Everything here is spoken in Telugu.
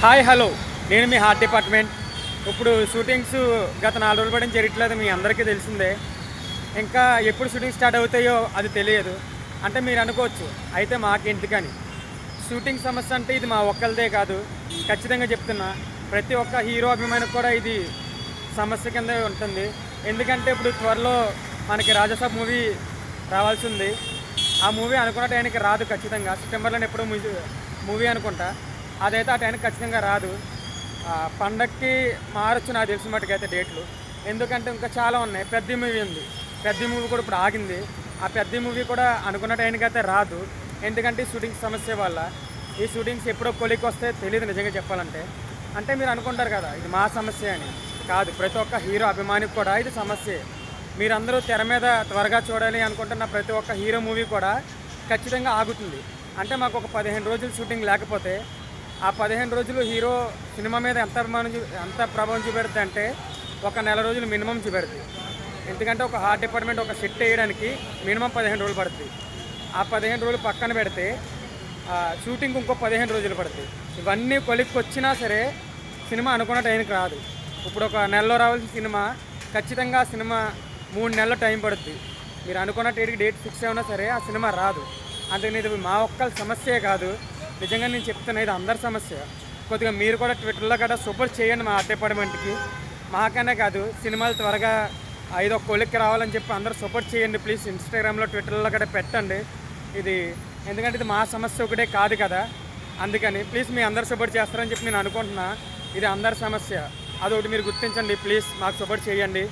Hi hello. నేను మీ హార్ట్ డిపార్ట్మెంట్. ఇప్పుడు షూటింగ్స్ గత నాలుగు రోజులు పడిన జరగట్లేదు మీ అందరికీ తెలిసిందే. ఇంకా ఎప్పుడు షూటింగ్ స్టార్ట్ అవుతాయో అది తెలియదు. అంటే మీరు అనుకోవచ్చు అయితే మాకెందుకని. షూటింగ్ సమస్య అంటే ఇది మా ఒక్కరిదే కాదు. ఖచ్చితంగా చెప్తున్నా ప్రతి ఒక్క హీరో అభిమానికి కూడా ఇది సమస్య కింద ఉంటుంది. ఎందుకంటే ఇప్పుడు త్వరలో మనకి రాజసాబ్ మూవీ రావాల్సి ఉంది. ఆ మూవీ అనుకున్న టైంకి రాదు ఖచ్చితంగా. సెప్టెంబర్లో ఎప్పుడో మూవీ అనుకుంటా. అదైతే ఆ టైంకి ఖచ్చితంగా రాదు. పండక్కి మారచ్చు నాకు తెలిసిన మటుకైతే డేట్లు. ఎందుకంటే ఇంకా చాలా ఉన్నాయి. పెద్ద మూవీ ఉంది. పెద్ద మూవీ కూడా ఇప్పుడు ఆగింది. ఆ పెద్ద మూవీ కూడా అనుకున్న టైంకి అయితే రాదు. ఎందుకంటే ఈ షూటింగ్ సమస్య వల్ల ఈ షూటింగ్స్ ఎప్పుడో కొలికి వస్తే తెలియదు నిజంగా చెప్పాలంటే. అంటే మీరు అనుకుంటారు కదా ఇది మా సమస్య అని. కాదు ప్రతి ఒక్క హీరో అభిమానికి కూడా ఇది సమస్యే. మీరందరూ తెర మీద త్వరగా చూడాలి అనుకుంటున్న ప్రతి ఒక్క హీరో మూవీ కూడా ఖచ్చితంగా ఆగుతుంది. అంటే మాకు ఒక పదిహేను రోజులు షూటింగ్ లేకపోతే ఆ పదిహేను రోజులు హీరో సినిమా మీద ఎంత అభిమానం ఎంత ప్రభావం చూపెడుతుంది అంటే ఒక నెల రోజులు మినిమం చూపెడుతుంది. ఎందుకంటే ఒక హార్ట్ డిపార్ట్మెంట్ ఒక సెట్ వేయడానికి మినిమం పదిహేను రోజులు పడుతుంది. ఆ పదిహేను రోజులు పక్కన పెడితే షూటింగ్ ఇంకో పదిహేను రోజులు పడుతుంది. ఇవన్నీ కొలిక్కొచ్చినా సరే సినిమా అనుకున్న టైంకి రాదు. ఇప్పుడు ఒక నెలలో రావాల్సిన సినిమా ఖచ్చితంగా ఆ సినిమా మూడు నెలల టైం పడుతుంది. మీరు అనుకున్న టైంకి డేట్ ఫిక్స్ అయినా సరే ఆ సినిమా రాదు. అందుకని ఇది మా ఒక్కళ్ళ సమస్యే కాదు. నిజంగా నేను చెప్తున్నా ఇది అందరి సమస్య. కొద్దిగా మీరు కూడా ట్విట్టర్లో కూడా సూపర్ చేయండి మా ఆర్ట్ డిపార్ట్మెంట్కి. మాకనే కాదు సినిమాలు త్వరగా ఐదో కొలిక్కి రావాలని చెప్పి అందరూ సపోర్ట్ చేయండి ప్లీజ్. ఇన్స్టాగ్రామ్లో ట్విట్టర్లో కూడా పెట్టండి. ఇది ఎందుకంటే ఇది మా సమస్య ఒకటే కాదు కదా. అందుకని ప్లీజ్ మీ అందరు సపోర్ట్ చేస్తారని చెప్పి నేను అనుకుంటున్నా. ఇది అందరి సమస్య. అదొకటి మీరు గుర్తించండి ప్లీజ్. మాకు సపోర్ట్ చేయండి.